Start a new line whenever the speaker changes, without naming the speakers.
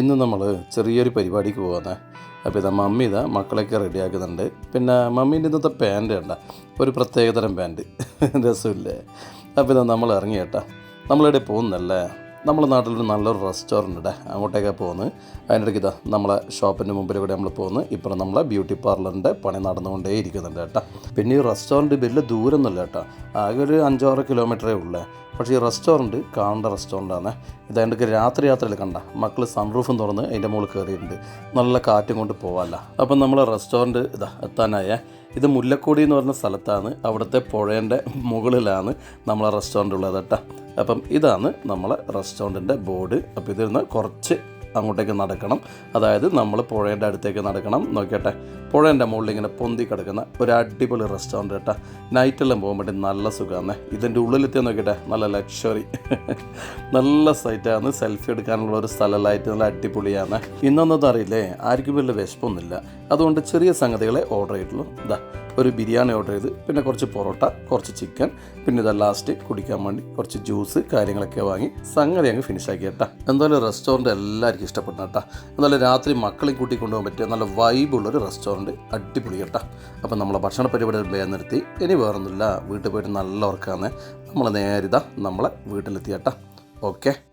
ഇന്ന് നമ്മൾ ചെറിയൊരു പരിപാടിക്ക് പോകുന്നത് അപ്പോൾ ഇതാ മമ്മി ഇതാ മക്കളൊക്കെ റെഡിയാക്കുന്നുണ്ട്. പിന്നെ മമ്മീന്റെ ഇന്നത്തെ പാന്റ് കണ്ട ഒരു പ്രത്യേകതരം പാന്റ് രസമില്ലേ? അപ്പോൾ ഇതാ നമ്മൾ ഇറങ്ങി കേട്ടാ. നമ്മളിവിടെ പോകുന്നല്ലേ? നമ്മളെ നാട്ടിലൊരു നല്ലൊരു റെസ്റ്റോറന്റ് ഉണ്ട് അങ്ങോട്ടേക്കാണ് പോകുന്നത്. അതിനിടയ്ക്ക് ഇതാ നമ്മളെ ഷോപ്പിന്റെ മുമ്പിൽ കൂടെ നമ്മൾ പോകുന്നു. ഇപ്പം നമ്മളെ ബ്യൂട്ടി പാർലറിന്റെ പണി നടന്നുകൊണ്ടേ ഇരിക്കുന്നുണ്ട് കേട്ടോ. പിന്നെ ഈ റെസ്റ്റോറന്റ് വലിയ ദൂരമൊന്നുമില്ല കേട്ടോ. ആകെ ഒരു അഞ്ചാറ് കിലോമീറ്ററേ ഉള്ളൂ. പക്ഷേ ഈ റെസ്റ്റോറന്റ് കാണേണ്ട റെസ്റ്റോറന്റാണ് ഇതായിട്ട് രാത്രി യാത്രയിൽ കണ്ട. മക്കൾ സൺറൂഫും തുറന്ന് അതിന്റെ മുകളിൽ കയറിയിട്ടുണ്ട് നല്ല കാറ്റും കൊണ്ട് പോകാമല്ല അപ്പം നമ്മൾ റെസ്റ്റോറന്റ് ഇതാ എത്താനായ. ഇത് മുല്ലക്കോടി എന്ന് പറഞ്ഞ സ്ഥലത്താണ്. അവിടുത്തെ പുഴേന്റെ മുകളിലാണ് നമ്മളെ റെസ്റ്റോറന്റ് ഉള്ളത് കേട്ടോ. അപ്പം ഇതാണ് നമ്മളെ റെസ്റ്റോറന്റിന്റെ ബോർഡ് അപ്പോൾ ഇതിൽ നിന്ന് കുറച്ച് അങ്ങോട്ടേക്ക് നടക്കണം. അതായത് നമ്മൾ പുഴേന്റെ അടുത്തേക്ക് നടക്കണം. നോക്കിയട്ടെ പുഴേന്റെ മുകളിൽ ഇങ്ങനെ പൊന്തി കിടക്കുന്ന ഒരു അടിപൊളി റെസ്റ്റോറന്റ് കേട്ടോ. നൈറ്റെല്ലാം പോകാൻ വേണ്ടി നല്ല സുഖമാണ് ഇതിന്റെ ഉള്ളിലെത്തിയാൽ നോക്കിയട്ടെ നല്ല ലക്ഷറി നല്ല സൈറ്റാണ് സെൽഫി എടുക്കാനുള്ള ഒരു സ്ഥലമായിട്ട് നല്ല അടിപൊളിയാണ്. ഇന്നൊന്നും അറിയില്ലേ ആർക്കും വലിയ വിശപ്പൊന്നുമില്ല. അതുകൊണ്ട് ചെറിയ സംഗതികളെ ഓർഡർ ചെയ്തിട്ടുള്ളൂ. ഇതാ ഒരു ബിരിയാണി ഓർഡർ ചെയ്ത് പിന്നെ കുറച്ച് പൊറോട്ട കുറച്ച് ചിക്കൻ പിന്നെ ഇതാ ലാസ്റ്റ് കുടിക്കാൻ വേണ്ടി കുറച്ച് ജ്യൂസ് കാര്യങ്ങളൊക്കെ വാങ്ങി സംഗതി അങ്ങ് ഫിനിഷ് ആക്കി കേട്ടാ. എന്തായാലും റെസ്റ്റോറന്റ് എല്ലാവർക്കും ഇഷ്ടപ്പെട്ടു കേട്ടോ നല്ല രാത്രി മക്കളെയും കൂട്ടി കൊണ്ടുപോകാൻ പറ്റിയ നല്ല വൈബുള്ളൊരു റെസ്റ്റോറന്റ് അടിപൊളി കേട്ടോ. അപ്പം നമ്മളെ ഭക്ഷണ പരിപാടി വേഗം നിർത്തി. ഇനി വേറൊന്നുമില്ല. വീട്ടിൽ പോയിട്ട് നല്ല ഉറക്കാന്ന്. നമ്മൾ നേരിതാ നമ്മളെ വീട്ടിലെത്തി കേട്ടോ ഓക്കെ.